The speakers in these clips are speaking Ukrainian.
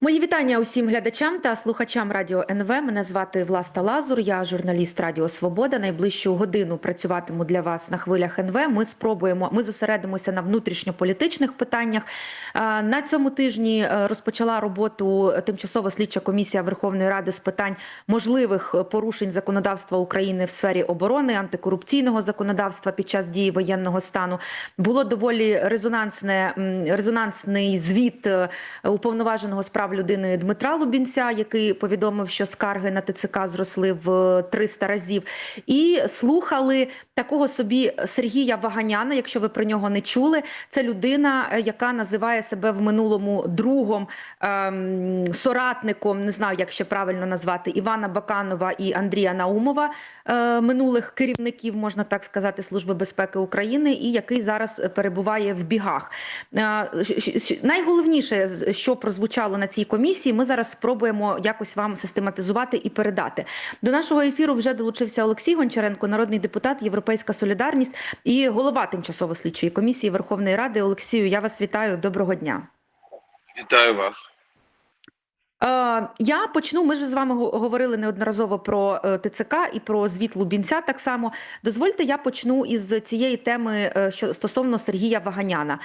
Мої вітання усім глядачам та слухачам Радіо НВ. Мене звати Власта Лазур. Я журналіст Радіо Свобода. Найближчу годину працюватиму для вас на хвилях НВ. Ми спробуємо. Ми зосередимося на внутрішньополітичних питаннях. На цьому тижні е, розпочала роботу тимчасова слідча комісія Верховної Ради з питань можливих порушень законодавства України в сфері оборони, антикорупційного законодавства під час дії воєнного стану. Було доволі резонансне резонансний звіт е, уповноваженого з людини Дмитра Лубінця, який повідомив, що скарги на ТЦК зросли в 300 разів, і слухали такого собі Сергія Ваганяна. Якщо ви про нього не чули, це людина, е, яка називає себе в минулому другом ем, соратником, не знаю, як ще правильно назвати Івана Баканова і Андрія Наумова, е, минулих керівників, можна так сказати, Служби безпеки України, і який зараз перебуває в бігах. Е, Найголовніше, що прозвучало на цій комісії, ми зараз спробуємо якось вам систематизувати і передати. До нашого ефіру вже долучився Олексій Гончаренко, народний депутат, Європейська Солідарність і голова тимчасово слідчої комісії Верховної Ради. Олексію, я вас вітаю. Доброго дня. Вітаю вас. Е, я почну. Ми ж з вами говорили неодноразово про е, ТЦК і про звіт Лубінця. Так само дозвольте, я почну із цієї теми, е, що стосовно Сергія Ваганяна.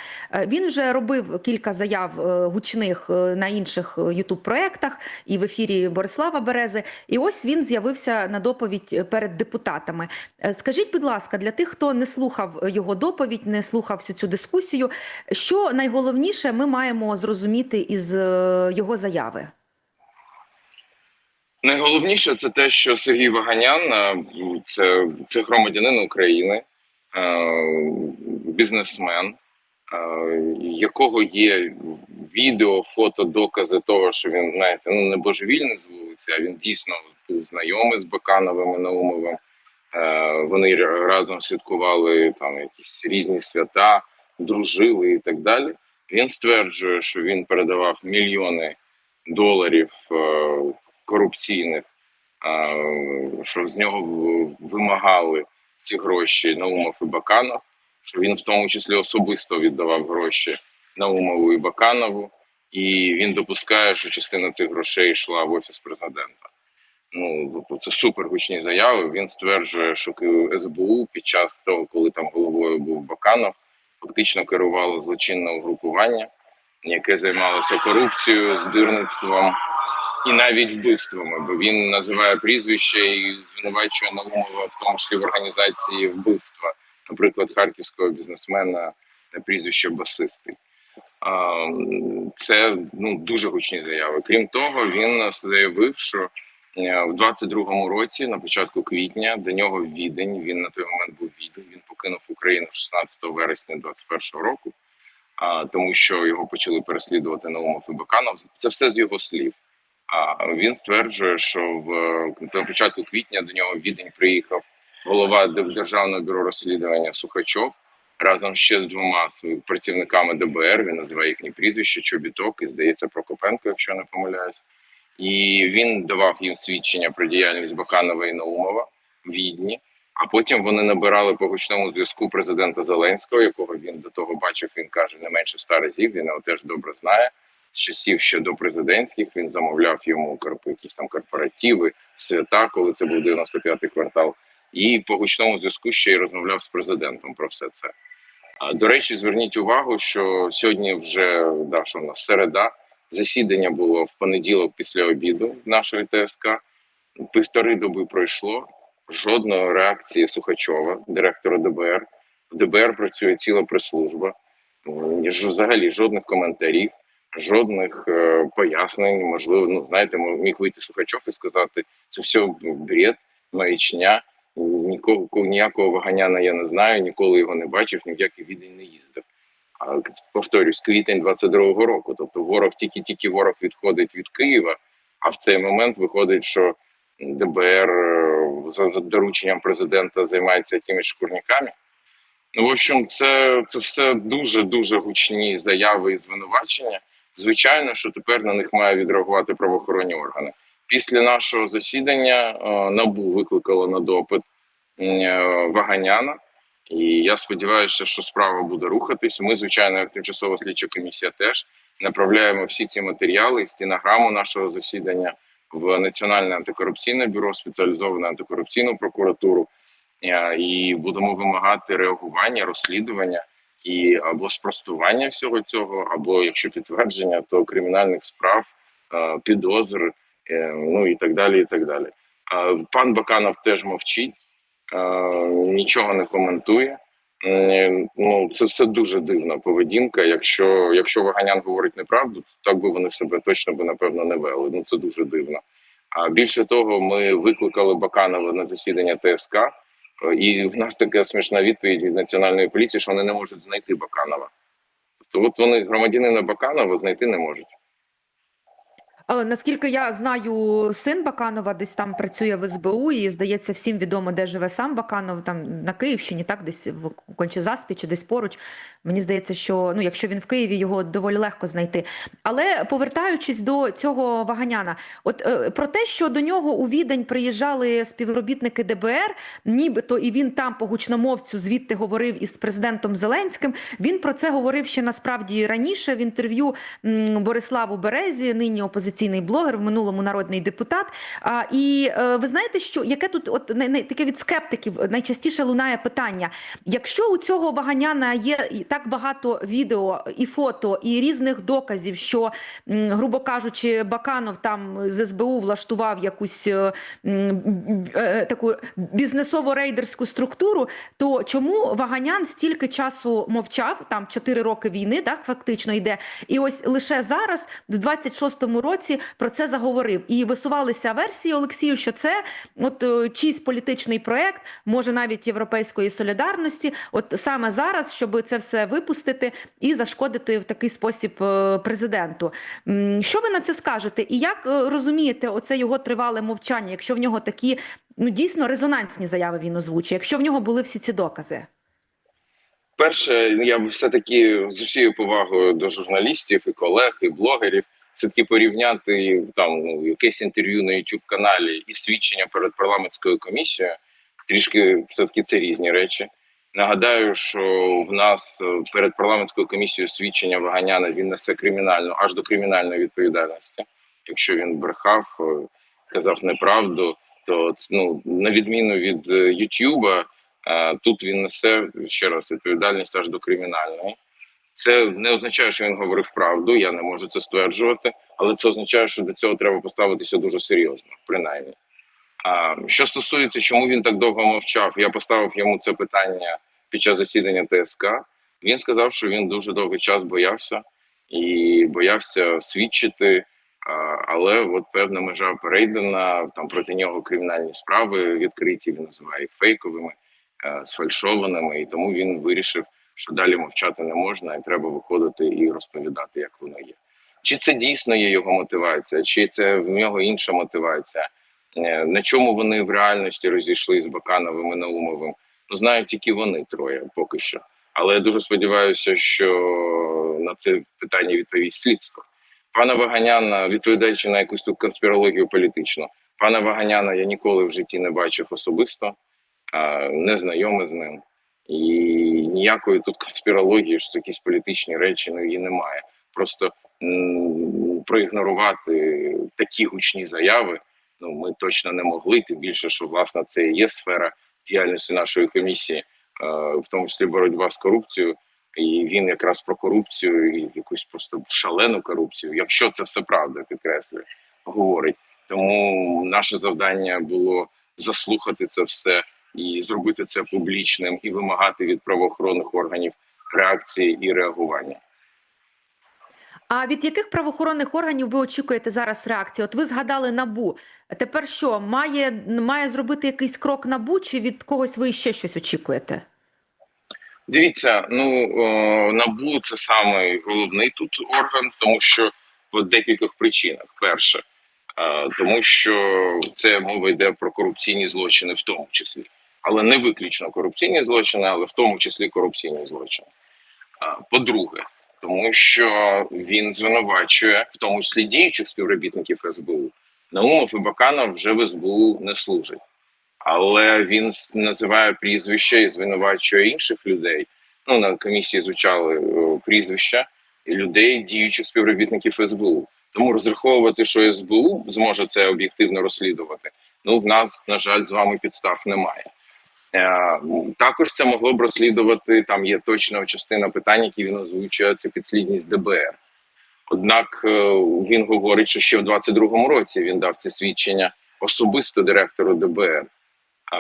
Він вже робив кілька заяв гучних на інших ютуб проектах і в ефірі Борислава Берези. І ось він з'явився на доповідь перед депутатами. Скажіть, будь ласка, для тих, хто не слухав його доповідь, не слухав всю цю дискусію, що найголовніше ми маємо зрозуміти із його заяви. Найголовніше це те, що Сергій Ваганян е, це, це громадянин України, е, бізнесмен, е, якого є відео, фото, докази того, що він знаєте, ну не божевільний з вулиці, а він дійсно був знайомий з Бакановим і Наумовим. Вони разом святкували там якісь різні свята, дружили і так далі. Він стверджує, що він передавав мільйони доларів корупційних, що з нього вимагали ці гроші Наумов і Баканов, що він в тому числі особисто віддавав гроші Наумову і Баканову, і він допускає, що частина цих грошей йшла в офіс президента. Ну тобто це супер гучні заяви. Він стверджує, що СБУ під час того, коли там головою був Баканов, фактично керувало злочинне угрупування, яке займалося корупцією, здирництвом і навіть вбивствами, бо він називає прізвище і звинувачує Наумова, в тому числі в організації вбивства, наприклад, харківського бізнесмена на прізвище Басистий. Це ну дуже гучні заяви. Крім того, він заявив, що е, в 22-му році, на початку квітня, до нього в Відень. Він на той момент був Відень. Він покинув Україну 16 вересня 21-го року, а, тому що його почали переслідувати Наумов і Баканов. Це все з його слів. Він стверджує, що в початку квітня до нього в Відень приїхав голова Державного бюро розслідування Сухачов разом ще з двома працівниками ДБР. Він називає їхні прізвища Чобіток і здається Прокопенко, якщо не помиляюсь. І він давав їм свідчення про діяльність Баканова і Наумова в Відні. А потім вони набирали по гучному зв'язку президента Зеленського, якого він до того бачив. Він каже не менше ста разів. Він його теж добре знає з часів ще до президентських він замовляв йому якісь там корпоративи, свята, коли це був 95-й квартал, і по гучному зв'язку ще й розмовляв з президентом про все це. А, До речі, зверніть увагу, що сьогодні вже да, що в нас середа. Засідання було в понеділок після обіду нашої ТСК. Півтори доби пройшло. Жодної реакції Сухачова, директора ДБР. В ДБР працює ціла прес-служба. Взагалі жодних коментарів жодних е, пояснень. Можливо, ну знаєте, міг вийти Сухачов і сказати, це все бред, маячня. Нікого ніякого ваганяна я не знаю, ніколи його не бачив, ні в який відень не їздив. А повторюсь, квітень 22-го року. Тобто ворог тільки-тільки ворог відходить від Києва, а в цей момент виходить, що ДБР е, за, за дорученням президента займається якимись шкурниками. Ну, в общем, це, це все дуже дуже гучні заяви і звинувачення. Звичайно, що тепер на них має відреагувати правоохоронні органи. Після нашого засідання е, НАБУ викликало на допит е, Ваганяна, І я сподіваюся, що справа буде рухатись. Ми, звичайно, як тимчасова слідча комісія, теж направляємо всі ці матеріали, стінограму нашого засідання в Національне антикорупційне бюро, спеціалізовану антикорупційну прокуратуру, е, і будемо вимагати реагування, розслідування і або спростування всього цього, або якщо підтвердження, то кримінальних справ, е, підозр, е, ну і так далі. І так далі. Пан Баканов теж мовчить, е, нічого не коментує. Ну, це все дуже дивна поведінка. Якщо якщо Ваганян говорить неправду, то так би вони себе точно би напевно не вели. Ну це дуже дивно. А більше того, ми викликали Баканова на засідання ТСК, і в нас така смішна відповідь від національної поліції, що вони не можуть знайти Баканова. Тобто, от вони громадянина Баканова знайти не можуть. Наскільки я знаю, син Баканова десь там працює в СБУ, і здається, всім відомо, де живе сам Баканов, там на Київщині, так десь в Кончезаспі чи десь поруч. Мені здається, що ну, якщо він в Києві, його доволі легко знайти. Але повертаючись до цього Ваганяна, от е, про те, що до нього у відень приїжджали співробітники ДБР, нібито і він там по гучномовцю звідти говорив із президентом Зеленським. Він про це говорив ще насправді раніше в інтерв'ю Бориславу Березі, нині опозиційний блогер, в минулому народний депутат. А, і е, ви знаєте, що яке тут от не, не, таке від скептиків найчастіше лунає питання: якщо у цього Ваганяна є так багато відео і фото, і різних доказів, що, грубо кажучи, Баканов там з СБУ влаштував якусь е, е, таку бізнесово-рейдерську структуру, то чому Ваганян стільки часу мовчав? Там 4 роки війни, так фактично йде. І ось лише зараз, в 26-му році, про це заговорив. І висувалися версії Олексію, що це от е, чийсь політичний проект, може навіть європейської солідарності. От саме зараз, щоб це все випустити і зашкодити в такий спосіб е, президенту. Що ви на це скажете? І як е, розумієте оце його тривале мовчання, якщо в нього такі ну дійсно резонансні заяви він озвучує, якщо в нього були всі ці докази? Перше, я б все-таки з усією повагою до журналістів і колег, і блогерів, все-таки порівняти там ну, якесь інтерв'ю на youtube каналі і свідчення перед парламентською комісією. Трішки все-таки це різні речі. Нагадаю, що в нас е, перед парламентською комісією свідчення Ваганяна він несе кримінальну аж до кримінальної відповідальності. Якщо він брехав, е, казав неправду, то ну на відміну від е, Ютуба, Тут він несе ще раз відповідальність аж до кримінальної. Це не означає, що він говорив правду. Я не можу це стверджувати, але це означає, що до цього треба поставитися дуже серйозно, принаймні. А що стосується, чому він так довго мовчав, я поставив йому це питання під час засідання ТСК. Він сказав, що він дуже довгий час боявся і боявся свідчити. Але от певна межа перейдена, там проти нього кримінальні справи відкриті. Він називає їх фейковими е, сфальшованими, і тому він вирішив, що далі мовчати не можна, і треба виходити і розповідати, як воно є. Чи це дійсно є його мотивація, чи це в нього інша мотивація? Е, На чому вони в реальності розійшли з Бакановим і Наумовим? Ну знають тільки вони троє поки що. Але я дуже сподіваюся, що на це питання відповість слідство. Пана Ваганяна, відповідаючи на якусь тут конспірологію політичну, пана Ваганяна я ніколи в житті не бачив особисто не знайомий з ним. І ніякої тут конспірології, що якісь політичні речі, ну її немає. Просто проігнорувати такі гучні заяви. Ну ми точно не могли. Тим більше, що власне це і є сфера діяльності нашої комісії, е, в тому числі боротьба з корупцією. І він якраз про корупцію, і якусь просто шалену корупцію, якщо це все правда, підкреслюю, говорить. Тому наше завдання було заслухати це все і зробити це публічним, і вимагати від правоохоронних органів реакції і реагування. А від яких правоохоронних органів ви очікуєте зараз реакції? От ви згадали набу. Тепер що має, має зробити якийсь крок набу, чи від когось ви ще щось очікуєте? Дивіться, ну о, набу це саме головний тут орган, тому що по декількох причинах. Перше, е, тому що це мова йде про корупційні злочини, в тому числі, але не виключно корупційні злочини, але в тому числі корупційні злочини. По-друге, тому що він звинувачує в тому числі діючих співробітників СБУ. Наумов і Баканов вже в СБУ не служать. але він називає прізвища і звинувачує інших людей. Ну на комісії звучали е, прізвища людей, діючих співробітників СБУ. Тому розраховувати, що СБУ зможе це об'єктивно розслідувати. Ну в нас на жаль з вами підстав немає. Е, Також це могло б розслідувати. Там є точна частина питань, які він озвучує. Це підслідність ДБР. Однак е, він говорить, що ще в 22-му році він дав це свідчення особисто директору ДБР.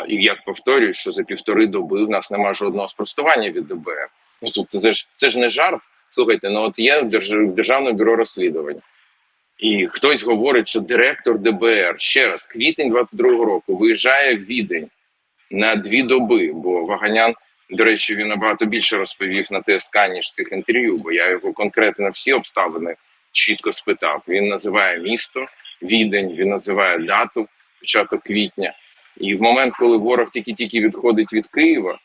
І як повторюю, що за півтори доби в нас немає жодного спростування від ДБР. Ну тут це ж це ж не жарт. Слухайте, ну от є Держ- Державне бюро розслідувань, і хтось говорить, що директор ДБР ще раз, квітень 22-го року, виїжджає в Відень на дві доби, бо Ваганян, до речі, він набагато більше розповів на ТСК, ніж цих інтерв'ю, бо я його конкретно всі обставини чітко спитав. Він називає місто, відень, він називає дату, початок квітня. І в момент, коли ворог тільки-тільки відходить від Києва,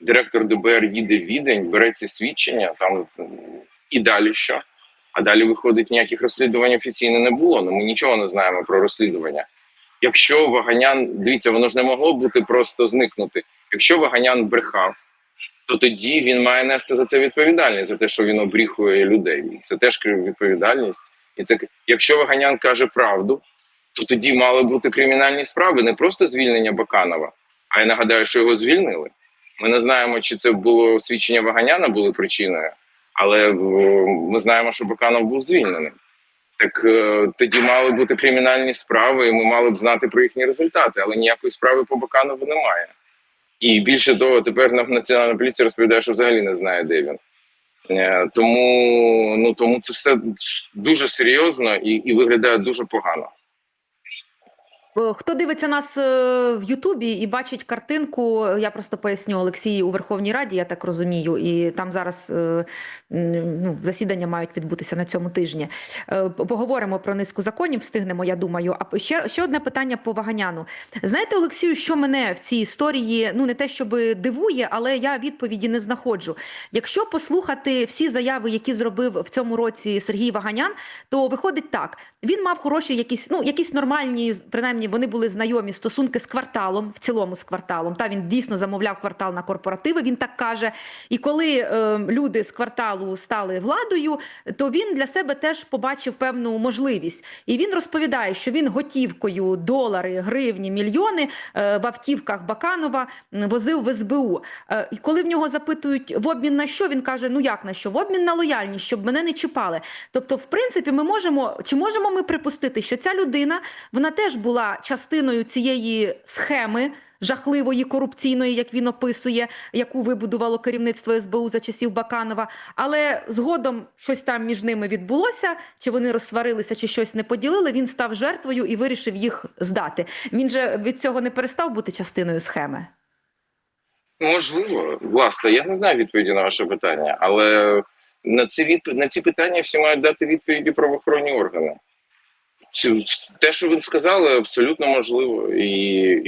директор ДБР їде в відень, бере ці свідчення, там і далі що? А далі виходить, ніяких розслідувань офіційно не було. Ну ми нічого не знаємо про розслідування. Якщо Ваганян, дивіться, воно ж не могло бути просто зникнути. Якщо Ваганян брехав, то тоді він має нести за це відповідальність за те, що він обріхує людей. Це теж відповідальність. І це якщо Ваганян каже правду, то тоді мали бути кримінальні справи, не просто звільнення Баканова. А я нагадаю, що його звільнили. Ми не знаємо, чи це було свідчення Ваганяна були причиною, але ми знаємо, що Баканов був звільнений. Так е, тоді мали бути кримінальні справи, і ми мали б знати про їхні результати, але ніякої справи по Баканову немає. І більше того, тепер нам національна поліція розповідає, що взагалі не знає, де він. Е, Тому ну тому це все дуже серйозно і, і виглядає дуже погано. Е, Хто дивиться нас е, в Ютубі і бачить картинку, я просто поясню Олексій у Верховній Раді, я так розумію, і там зараз е, ну, засідання мають відбутися на цьому тижні. Поговоримо про низку законів, встигнемо, я думаю. А ще, ще одне питання по Ваганяну. Знаєте, Олексію, що мене в цій історії ну не те, щоб дивує, але я відповіді не знаходжу. Якщо послухати всі заяви, які зробив в цьому році Сергій Ваганян, то виходить так: він мав хороші якісь, ну якісь нормальні, принаймні вони були знайомі стосунки з кварталом, в цілому з кварталом. Та він дійсно замовляв квартал на корпоративи. Він так каже. І коли е, люди з кварталу стали владою, то він для себе теж побачив певну можливість. І він розповідає, що він готівкою долари, гривні, мільйони е, в автівках Баканова возив в СБУ. Е, і коли в нього запитують в обмін на що, він каже: Ну як на що? В обмін на лояльність, щоб мене не чіпали. Тобто, в принципі, ми можемо чи можемо ми припустити, що ця людина вона теж була частиною цієї схеми. Жахливої корупційної, як він описує, яку вибудувало керівництво СБУ за часів Баканова. Але згодом щось там між ними відбулося, чи вони розсварилися, чи щось не поділили. Він став жертвою і вирішив їх здати. Він же від цього не перестав бути частиною схеми. Можливо, власне, я не знаю відповіді на ваше питання, але на ці відпов... на ці питання всі мають дати відповіді правоохоронні органи. Те, що ви сказали, абсолютно можливо, і,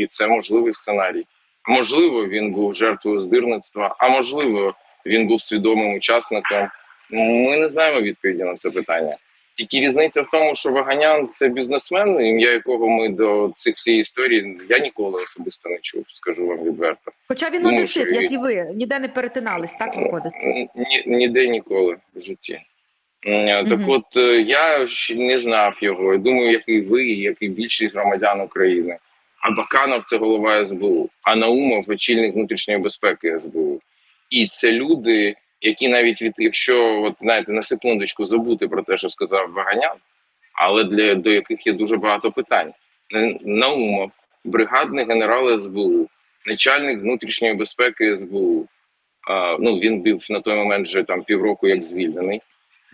і це можливий сценарій. Можливо, він був жертвою здирництва, а можливо, він був свідомим учасником. Ми не знаємо відповіді на це питання. Тільки різниця в тому, що Ваганян це бізнесмен, ім'я якого ми до цих всієї історії я ніколи особисто не чув, скажу вам відверто. Хоча він одесит, як і ви, ніде не перетинались, так виходить. Ні, ніде ніколи в житті. Так от е, я не знав його. Думаю, як і ви, як і більшість громадян України. А Баканов це голова СБУ, а Наумов очільник внутрішньої безпеки СБУ. І це люди, які навіть від якщо от знаєте на секундочку забути про те, що сказав Ваганян, але для до яких є дуже багато питань. Наумов, бригадний генерал СБУ, начальник внутрішньої безпеки СБУ. А, ну він був на той момент вже там півроку як звільнений.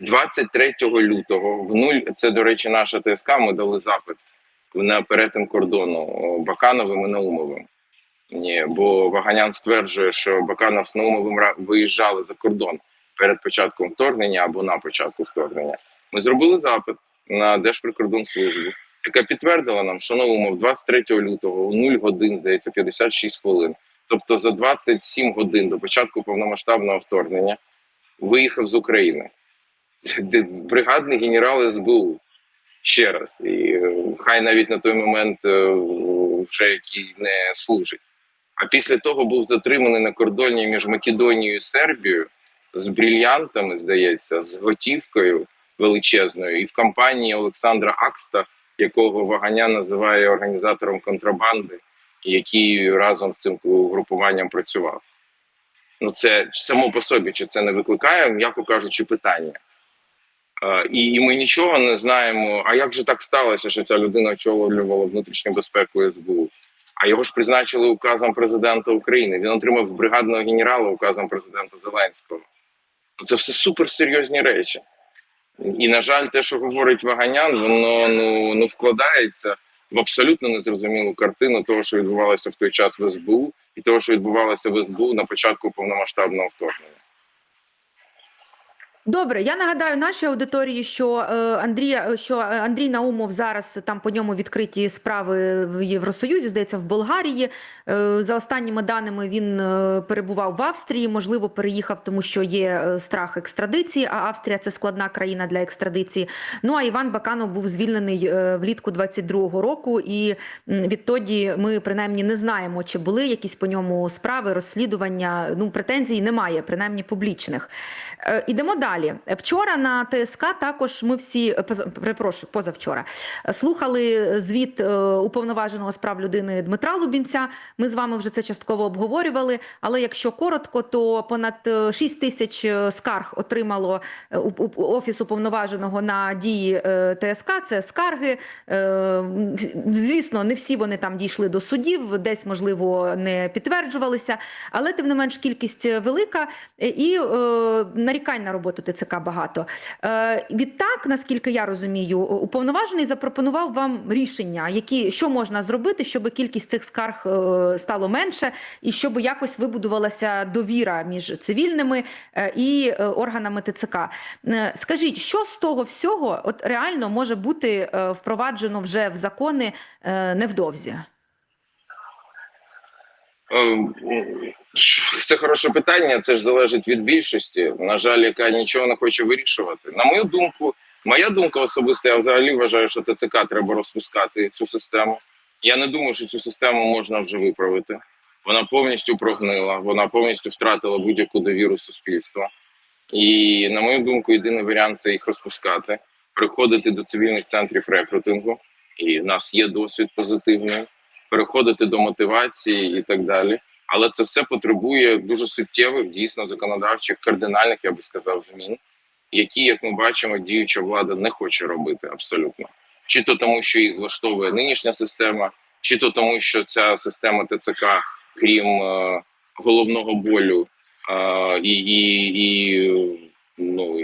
23 лютого в нуль. Це до речі, наша ТСК. Ми дали запит на перетин кордону Бакановим і Наумовим. Ні, бо Ваганян стверджує, що Баканов з Наумовим виїжджали за кордон перед початком вторгнення або на початку вторгнення. Ми зробили запит на Держприкордонслужбу, яка підтвердила нам, що Наумов 23 лютого у 0 годин, здається, 56 хвилин, тобто за 27 годин до початку повномасштабного вторгнення, виїхав з України. Бригадний генерал СБУ ще раз. І е, хай навіть на той момент е, вже який не служить. А після того був затриманий на кордоні між Македонією і Сербією з брільянтами, здається, з готівкою величезною, і в компанії Олександра Акста, якого Ваганян називає організатором контрабанди, який разом з цим групуванням працював. Ну, це само по собі, чи це не викликає, м'яко кажучи, питання. І, і ми нічого не знаємо. А як же так сталося, що ця людина очолювала внутрішню безпеку СБУ? А його ж призначили указом президента України. Він отримав бригадного генерала указом президента Зеленського. Ну, Це все суперсерйозні речі. І, на жаль, те, що говорить Ваганян, воно ну, не вкладається в абсолютно незрозумілу картину того, що відбувалося в той час в СБУ, і того, що відбувалося в СБУ на початку повномасштабного вторгнення. Добре, я нагадаю нашій аудиторії, що е, Андрія, що е, Андрій Наумов зараз там по ньому відкриті справи в Євросоюзі, здається, в Болгарії. Е, за останніми даними він е, перебував в Австрії, можливо, переїхав, тому що є е, страх екстрадиції. А Австрія це складна країна для екстрадиції. Ну а Іван Баканов був звільнений е, влітку 22-го року, і відтоді ми принаймні не знаємо, чи були якісь по ньому справи, розслідування. Ну претензій немає, принаймні публічних. Е, Ідемо далі. Вчора на ТСК також ми всі е, перепрошую, позавчора е, слухали звіт е, уповноваженого з прав людини Дмитра Лубінця. Ми з вами вже це частково обговорювали. Але якщо коротко, то понад е, 6 тисяч скарг отримало офіс уповноваженого на дії ТСК. Це скарги. Звісно, не всі вони там дійшли до судів, десь можливо не підтверджувалися, але тим не менш кількість велика і нарікань на роботу ТЦК багато. Е, відтак, наскільки я розумію, уповноважений запропонував вам рішення, які що можна зробити, щоб кількість цих скарг е, стало менше, і щоб якось вибудувалася довіра між цивільними е, і е, органами ТЦК. Скажіть, що з того всього от реально може бути впроваджено вже в закони невдовзі? Ем, Це хороше питання. Це ж залежить від більшості. На жаль, яка нічого не хоче вирішувати. На мою думку, моя думка особиста, я взагалі вважаю, що ТЦК треба розпускати цю систему. Я не думаю, що цю систему можна вже виправити. Вона повністю прогнила, вона повністю втратила будь-яку довіру суспільства. І на мою думку, єдиний варіант це їх розпускати, приходити до цивільних центрів рекрутингу. І в нас є досвід позитивний переходити до мотивації і так далі. Але це все потребує дуже суттєвих, дійсно законодавчих, кардинальних, я би сказав, змін, які, як ми бачимо, діюча влада не хоче робити абсолютно. Чи то тому, що їх влаштовує нинішня система, чи то тому, що ця система ТЦК, крім е, головного болю е, і, і, і ну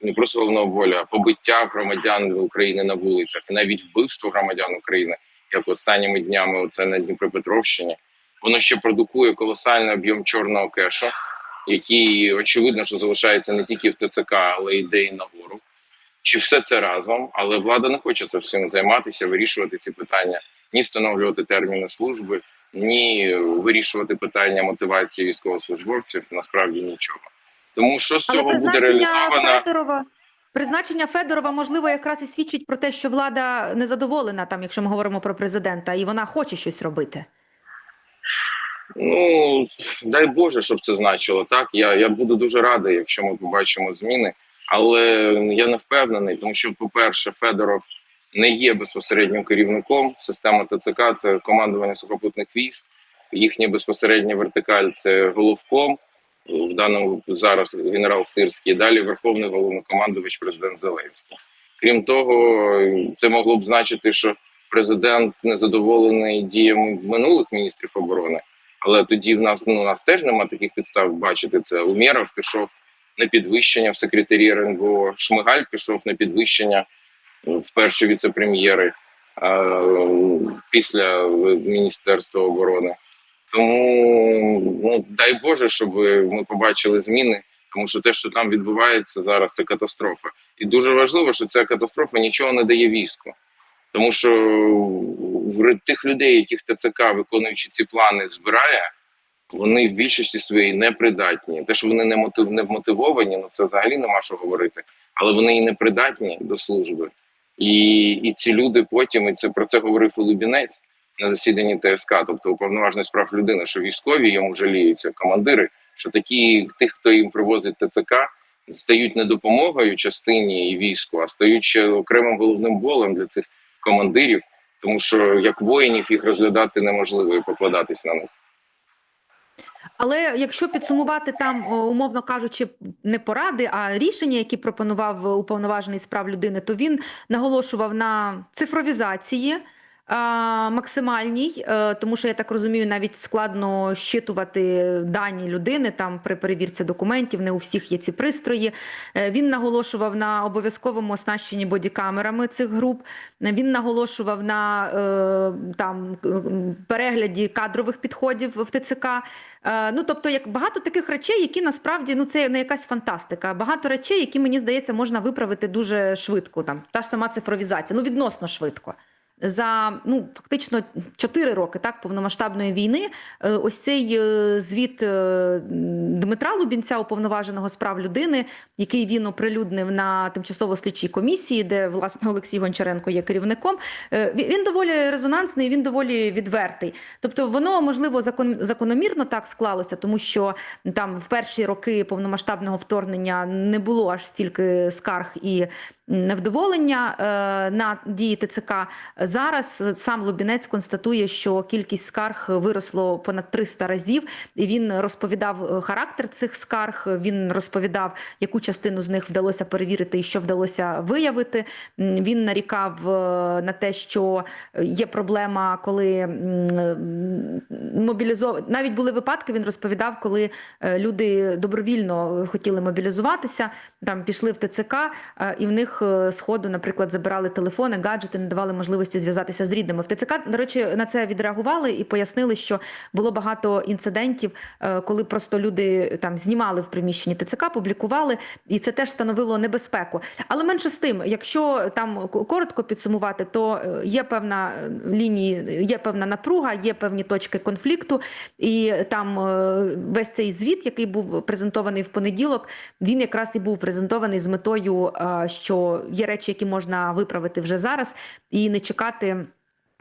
не просто головного болю, а побиття громадян України на вулицях, навіть вбивство громадян України як останніми днями це на Дніпропетровщині, воно ще продукує колосальний об'єм чорного кешу, який очевидно, що залишається не тільки в ТЦК, але й йде і нагору. Чи все це разом, але влада не хоче це всім займатися, вирішувати ці питання, ні встановлювати терміни служби, ні вирішувати питання мотивації військовослужбовців. Насправді нічого. Тому що з цього буде реалізовано. Федорова. Призначення Федорова можливо якраз і свідчить про те, що влада незадоволена там, якщо ми говоримо про президента, і вона хоче щось робити. Ну дай Боже, щоб це значило. Так я, я буду дуже радий, якщо ми побачимо зміни, але я не впевнений, тому що, по-перше, Федоров не є безпосереднім керівником. Система ТЦК це командування сухопутних військ. Їхня безпосередня вертикаль це головком. В даному зараз генерал Сирський, далі Верховний головнокомандувач президент Зеленський. Крім того, це могло б значити, що президент незадоволений діями минулих міністрів оборони. Але тоді в нас ну у нас теж нема таких підстав бачити це. Умєров пішов на підвищення в секретарі РНБО, Шмигаль пішов на підвищення в перші віце-прем'єри після Міністерства оборони. Тому ну дай Боже, щоб ми побачили зміни, тому що те, що там відбувається зараз, це катастрофа. І дуже важливо, що ця катастрофа нічого не дає війську. Тому що в тих людей, яких ТЦК, виконуючи ці плани, збирає, вони в більшості своїй непридатні. Те, що вони не мотив не вмотивовані, ну це взагалі нема що говорити. Але вони і непридатні до служби. І, і ці люди потім, і це про це говорив Лубінець, на засіданні ТСК, тобто уповноважений з прав людини, що військові йому жаліються, командири, що такі тих, хто їм привозить ТЦК, стають не допомогою частині і війську, а стають ще окремим головним болем для цих командирів, тому що як воїнів їх розглядати неможливо і покладатись на них. Але якщо підсумувати там, умовно кажучи, не поради, а рішення, які пропонував уповноважений з прав людини, то він наголошував на цифровізації. Максимальній, е, тому що я так розумію, навіть складно щитувати дані людини там при перевірці документів. Не у всіх є ці пристрої. Е, Він наголошував на обов'язковому оснащенні бодікамерами цих груп. Він наголошував на е, там перегляді кадрових підходів в ТЦК. Ну, тобто, як багато таких речей, які насправді ну це не якась фантастика. Багато речей, які мені здається, можна виправити дуже швидко. Там та ж сама цифровізація, ну відносно швидко. За ну фактично 4 роки так повномасштабної війни. е, Ось цей е, звіт е, Дмитра Лубінця, уповноваженого з прав людини, який він оприлюднив на тимчасово слідчій комісії, де власне Олексій Гончаренко є керівником. Він доволі резонансний, він доволі відвертий. Тобто, воно можливо закон, закономірно так склалося, тому що там в перші роки повномасштабного вторгнення не було аж стільки скарг і невдоволення е, на дії ТЦК. Зараз сам Лубінець констатує, що кількість скарг виросло понад 300 разів, і він розповідав е, характер цих скарг. Він розповідав, яку частину з них вдалося перевірити і що вдалося виявити. Він нарікав е, на те, що є проблема, коли мобілізовані навіть були випадки. Він розповідав, коли люди добровільно хотіли мобілізуватися, там пішли в ТЦК, і в них е, сходу, наприклад, забирали телефони, гаджети, не давали можливості зв'язатися з рідними. В ТЦК, до речі, на це відреагували і пояснили, що було багато інцидентів, е, коли просто люди там знімали в приміщенні ТЦК, публікували, і це теж становило небезпеку. Але менше з тим, якщо там коротко підсумувати, то е, є певна е, лінії, є певна напруга, є певні точки конфлікту, і там е, весь цей звіт, який був презентований в понеділок, він якраз і був презентований з метою, е, є речі, які можна виправити вже зараз, і не чекати.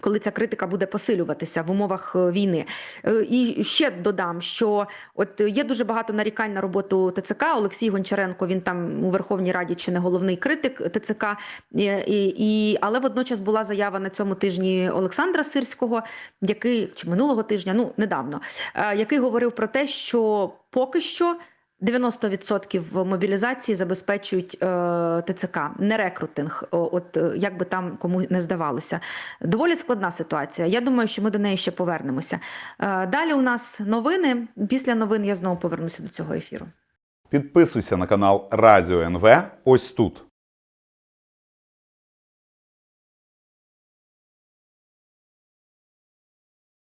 Коли ця критика буде посилюватися в умовах е, війни, Е, і ще додам, що от є дуже багато нарікань на роботу ТЦК. Олексій Гончаренко він там у Верховній Раді чи не головний критик ТЦК, і, і, і але водночас була заява на цьому тижні Олександра Сирського, який чи минулого тижня, ну недавно, е, який говорив про те, що поки що. 90% мобілізації забезпечують е, ТЦК, не рекрутинг. От е, як би там кому не здавалося. Доволі складна ситуація. Я думаю, що ми до неї ще повернемося. Е, далі у нас новини. Після новин я знову повернуся до цього ефіру. Підписуйся на канал Радіо НВ ось тут.